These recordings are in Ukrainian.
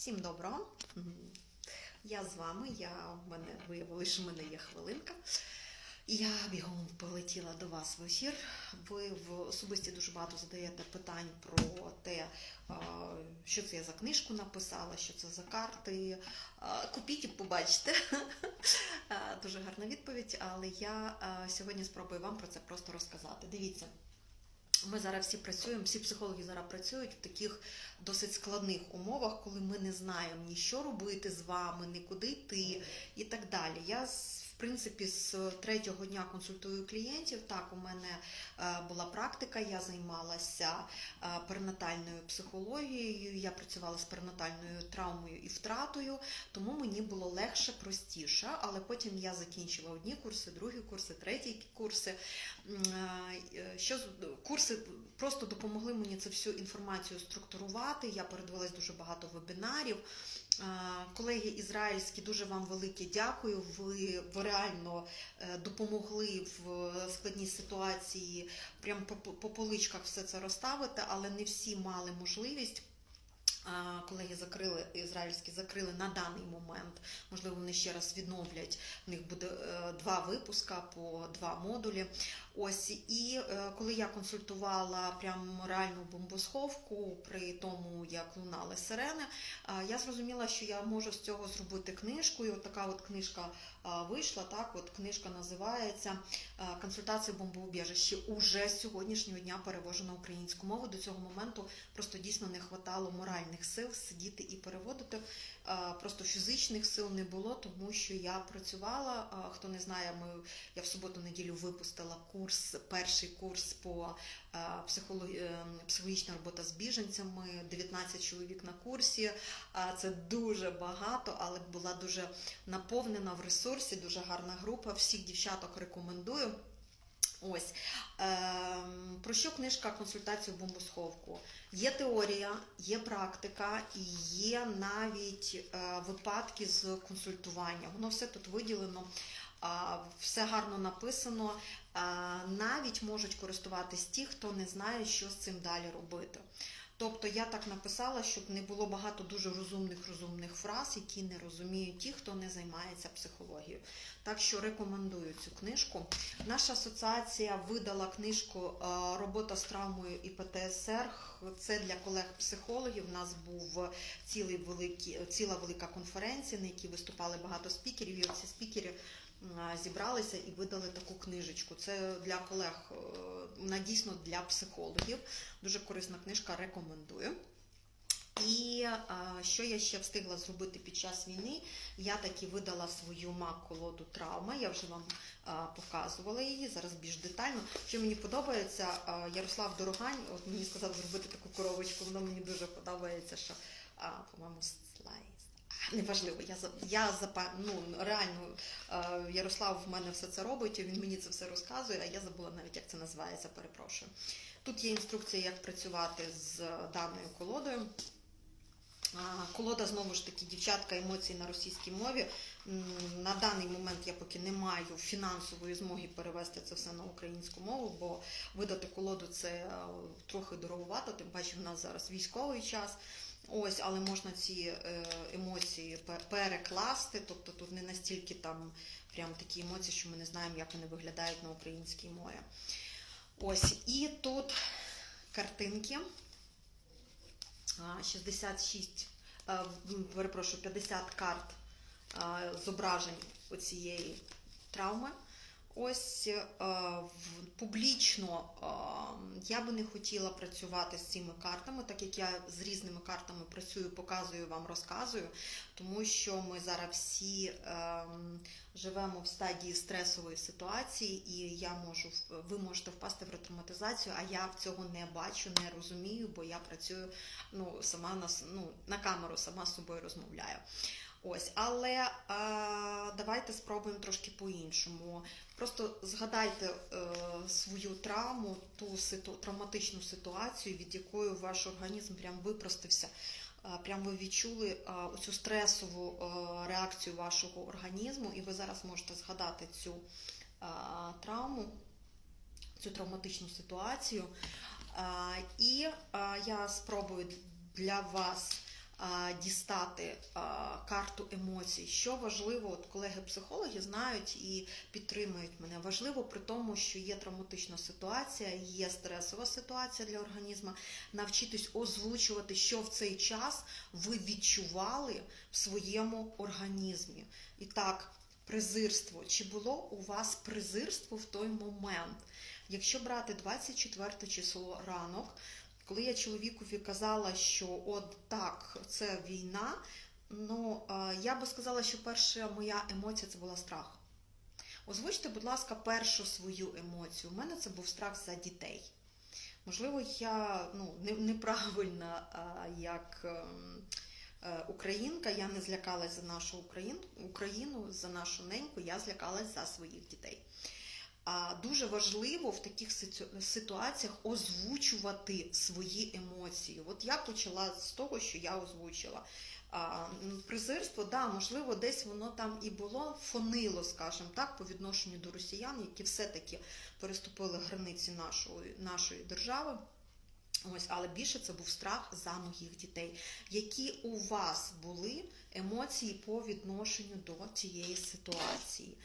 Всім доброго. Я з вами. Я в мене виявилося, що в мене є хвилинка. Я бігом полетіла до вас в ефір. Ви в особисті дуже багато задаєте питань про те, що це я за книжку написала, що це за карти. Купіть і побачите. Дуже гарна відповідь, але я сьогодні спробую вам про це просто розказати. Дивіться. Ми зараз всі працюємо, всі психологи зараз працюють в таких досить складних умовах, коли ми не знаємо ні що робити з вами, ні куди йти і так далі. Я принципі з третього дня консультую клієнтів. Так, у мене е, була практика, я займалася е, перинатальною психологією, я працювала з перинатальною травмою і втратою, тому мені було легше, простіше. Але потім я закінчила одні курси, другі курси, треті курси. Е, Що курси просто допомогли мені це всю інформацію структурувати. Я передивилась дуже багато вебінарів. Колеги ізраїльські, дуже вам велике дякую. Ви реально е, допомогли в складній ситуації прямо по, по поличках все це розставити, але не всі мали можливість. Колеги закрили ізраїльські закрили на даний момент. Можливо, вони ще раз відновлять. В них буде е, два випуска по два модулі. Ось і е, коли я консультувала прям реальну бомбосховку, при тому як лунали сирени, я зрозуміла, що я можу з цього зробити книжку. І от така от книжка вийшла. Так, от книжка називається а, Консультації бомбоубіжищі. Уже з сьогоднішнього дня перевожу на українську мову. До цього моменту просто дійсно не хватало моральних сил сидіти і переводити. Просто фізичних сил не було, тому що я працювала. Хто не знає, ми я в суботу-неділю випустила курс, перший курс по а, психолог- е, психологічна робота з біженцями. 19 чоловік на курсі. Це дуже багато, але була дуже наповнена в ресурсі, дуже гарна група. Всіх дівчаток рекомендую. Ось ем, про що книжка консультацію в бомбосховку? Є теорія, є практика і є навіть е, випадки з консультування. Воно все тут виділено, все гарно написано. А, навіть можуть користуватись ті, хто не знає, що з цим далі робити. Тобто я так написала, щоб не було багато дуже розумних розумних фраз, які не розуміють ті, хто не займається психологією. Так що рекомендую цю книжку. Наша асоціація видала книжку е, Робота з травмою і ПТСР. Це для колег-психологів. У нас був цілий великий, ціла велика конференція, на якій виступали багато спікерів. І ці спікери зібралися і видали таку книжечку. Це для колег, е, вона дійсно для психологів. Дуже корисна книжка, рекомендую. І а, що я ще встигла зробити під час війни? Я таки видала свою мак-колоду травма. Я вже вам показувала її зараз більш детально. Що мені подобається, Ярослав Дорогань, от мені сказав зробити таку коробочку, воно мені дуже подобається, що, по-моєму, слайд. Неважливо, я я ну, реально е, Ярослав в мене все це робить, і він мені це все розказує, а я забула навіть, як це називається, перепрошую. Тут є інструкція, як працювати з даною колодою. Колода знову ж таки дівчатка емоцій на російській мові. На даний момент я поки не маю фінансової змоги перевести це все на українську мову, бо видати колоду це е, трохи дороговато, тим паче в нас зараз військовий час. Ось, але можна ці е, емоції перекласти, тобто тут не настільки там прям такі емоції, що ми не знаємо, як вони виглядають на українській мові. Ось, і тут картинки. 66, е, перепрошую, 50 карт е, зображень оцієї травми. Ось е, в- публічно е, я би не хотіла працювати з цими картами, так як я з різними картами працюю, показую вам, розказую, тому що ми зараз всі е, живемо в стадії стресової ситуації, і я можу ви можете впасти в ретравматизацію, а я цього не бачу, не розумію, бо я працюю ну, сама на, ну, на камеру, сама з собою розмовляю. Ось, але е, давайте спробуємо трошки по-іншому. Просто згадайте е, свою травму, ту ситу, травматичну ситуацію, від якої ваш організм прям випростився. Е, Прям ви відчули е, цю стресову е, реакцію вашого організму, і ви зараз можете згадати цю травму, цю травматичну ситуацію. І я спробую для вас а, дістати карту емоцій. Що важливо, от колеги-психологи знають і підтримують мене. Важливо при тому, що є травматична ситуація, є стресова ситуація для організму, навчитись озвучувати, що в цей час ви відчували в своєму організмі. І так, презирство. Чи було у вас презирство в той момент? Якщо брати 24 число ранок, коли я чоловікові казала, що от так, це війна, ну е, я би сказала, що перша моя емоція це була страх. Озвучте, будь ласка, першу свою емоцію. У мене це був страх за дітей. Можливо, я ну, неправильна як ем, е, українка, я не злякалась за нашу Україну, за нашу неньку, я злякалась за своїх дітей. Дуже важливо в таких ситуаціях озвучувати свої емоції. От я почала з того, що я озвучила. Презирство, да, можливо, десь воно там і було, фонило, скажімо так, по відношенню до росіян, які все-таки переступили границі нашої, нашої держави. Ось, але більше це був страх за моїх дітей. Які у вас були емоції по відношенню до цієї ситуації?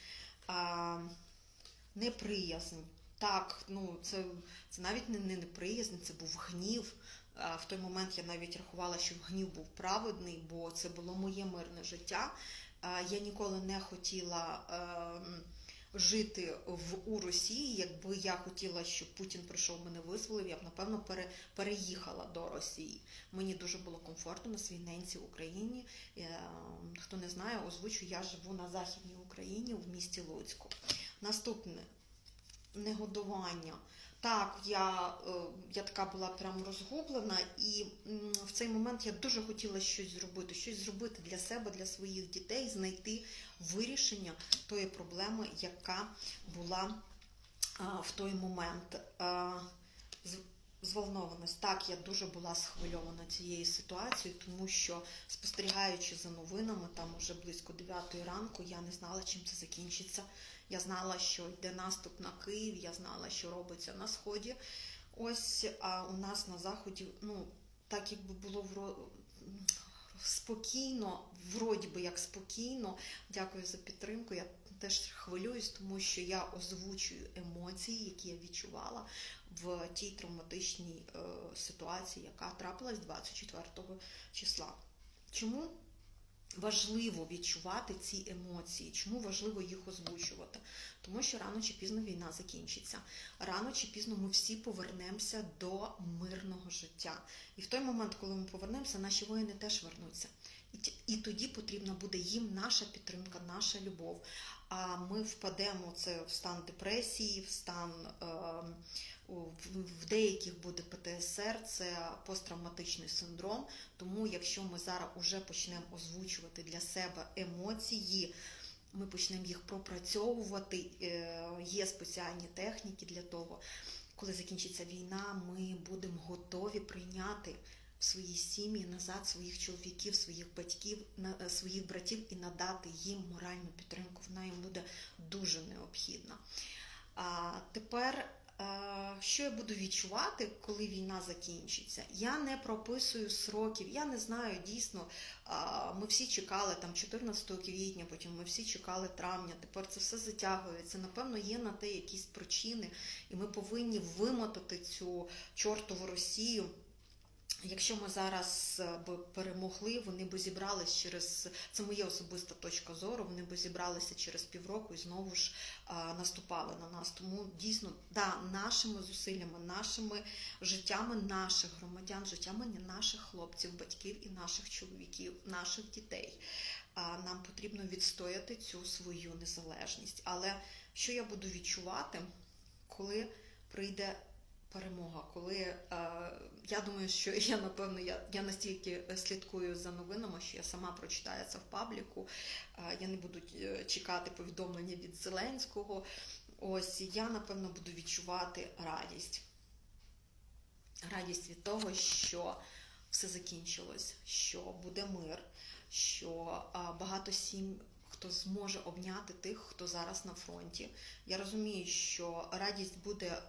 Неприязнь. Так, ну це, це навіть не, не неприязнь, це був гнів. А, в той момент я навіть рахувала, що гнів був праведний, бо це було моє мирне життя. А, я ніколи не хотіла. ем, жити в у Росії. Якби я хотіла, щоб Путін прийшов мене визволив, я б напевно пере, переїхала до Росії. Мені дуже було комфортно на своїй ненці в Україні. Е, Хто не знає, озвучу, я живу на Західній Україні в місті Луцьку. Наступне негодування. Так, я, е, я така була прям розгублена, і в цей момент я дуже хотіла щось зробити, щось зробити для себе, для своїх дітей, знайти вирішення тої проблеми, яка була в той момент. Зволнованість. Так, я дуже була схвильована цією ситуацією, тому що спостерігаючи за новинами, там уже близько 9 ранку, я не знала, чим це закінчиться. Я знала, що йде наступ на Київ, я знала, що робиться на сході. Ось а у нас на заході, ну так якби було вро... спокійно, вроді би як спокійно. Дякую за підтримку. Я теж хвилююсь, тому що я озвучую емоції, які я відчувала в тій травматичній е, ситуації, яка трапилась 24 числа. Чому важливо відчувати ці емоції? Чому важливо їх озвучувати? Тому що рано чи пізно війна закінчиться. Рано чи пізно ми всі повернемося до мирного життя. І в той момент, коли ми повернемося, наші воїни теж вернуться. І, тоді потрібна буде їм наша підтримка, наша любов. А ми впадемо це в стан депресії, в стан е, в- деяких буде ПТСР, це посттравматичний синдром. Тому, якщо ми зараз уже почнемо озвучувати для себе емоції, ми почнемо їх пропрацьовувати. е, Є спеціальні техніки для того. Коли закінчиться війна, ми будемо готові прийняти в свої сім'ї назад своїх чоловіків, своїх батьків, е, своїх братів і надати їм моральну підтримку. Вона їм буде дуже необхідна. А тепер, що я буду відчувати, коли війна закінчиться? Я не прописую сроків, я не знаю дійсно. Ми всі чекали там 14 квітня, потім ми всі чекали травня. Тепер це все затягується. Напевно, є на те якісь причини, і ми повинні вимотати цю чортову Росію. Якщо ми зараз е, би перемогли, вони би зібрались через це моя особиста точка зору. Вони би зібралися через півроку і знову ж а, наступали на нас. Тому дійсно, да, нашими зусиллями, нашими життями наших громадян, життями наших хлопців, батьків і наших чоловіків, наших дітей. А, нам потрібно відстояти цю свою незалежність. Але що я буду відчувати, коли прийде перемога, коли е, я думаю, що я напевно я, я настільки слідкую за новинами, що я сама прочитаю це в пабліку. Е, я не буду е, чекати повідомлення від Зеленського. Ось я напевно буду відчувати радість. Радість від того, що все закінчилось, що буде мир, що а, багато сім, хто зможе обняти тих, хто зараз на фронті. Я розумію, що радість буде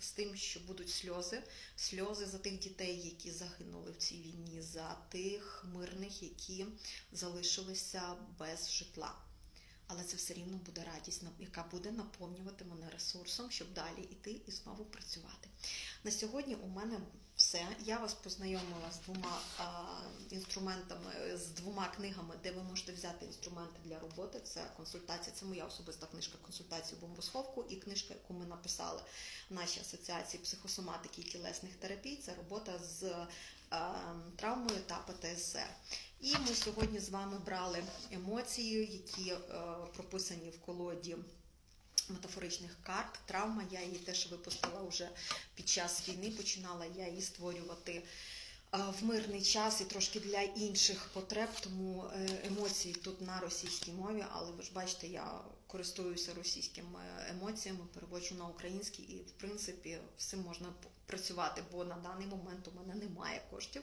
з тим, що будуть сльози, сльози за тих дітей, які загинули в цій війні, за тих мирних, які залишилися без житла. Але це все рівно буде радість, яка буде наповнювати мене ресурсом, щоб далі йти і знову працювати. На сьогодні у мене все. Я вас познайомила з двома а, інструментами, з двома книгами, де ви можете взяти інструменти для роботи. Це консультація, це моя особиста книжка консультації бомбосховку і книжка, яку ми написали в нашій асоціації психосоматики і тілесних терапій. Це робота з а, травмою та ПТСР. І ми сьогодні з вами брали емоції, які е, прописані в колоді метафоричних карт. Травма, я її теж випустила вже під час війни. Починала я її створювати е, в мирний час і трошки для інших потреб, тому е, емоції тут на російській мові, але ви ж бачите, я користуюся російськими емоціями, переводжу на український, і в принципі цим можна працювати, бо на даний момент у мене немає коштів.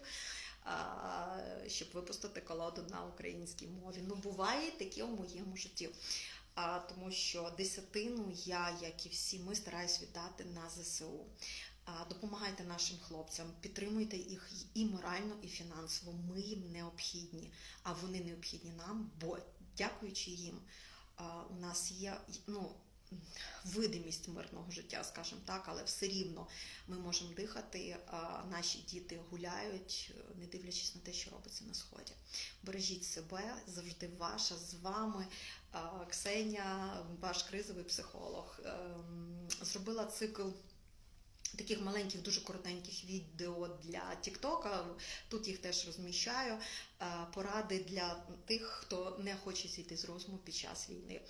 Щоб випустити колоду на українській мові. Ну, буває таке у моєму житті. А, тому що десятину я, як і всі, ми стараюсь віддати на ЗСУ. А, допомагайте нашим хлопцям, підтримуйте їх і морально, і фінансово. Ми їм необхідні, а вони необхідні нам, бо дякуючи їм, а, у нас є ну, видимість мирного життя, скажімо так, але все рівно ми можемо дихати. Наші діти гуляють, не дивлячись на те, що робиться на сході. Бережіть себе, завжди ваша з вами. Ксеня, ваш кризовий психолог, ем, зробила цикл. Таких маленьких, дуже коротеньких відео для Тіктока. Тут їх теж розміщаю. Поради для тих, хто не хоче зійти з розуму під час війни.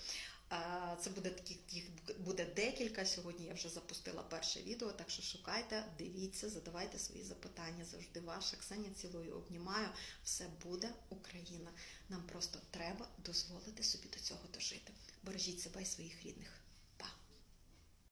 Це буде таких їх буде декілька. Сьогодні я вже запустила перше відео, так що шукайте, дивіться, задавайте свої запитання. Завжди ваша Ксенія цілою обнімаю. Все буде Україна. Нам просто треба дозволити собі до цього дожити. Бережіть себе і своїх рідних.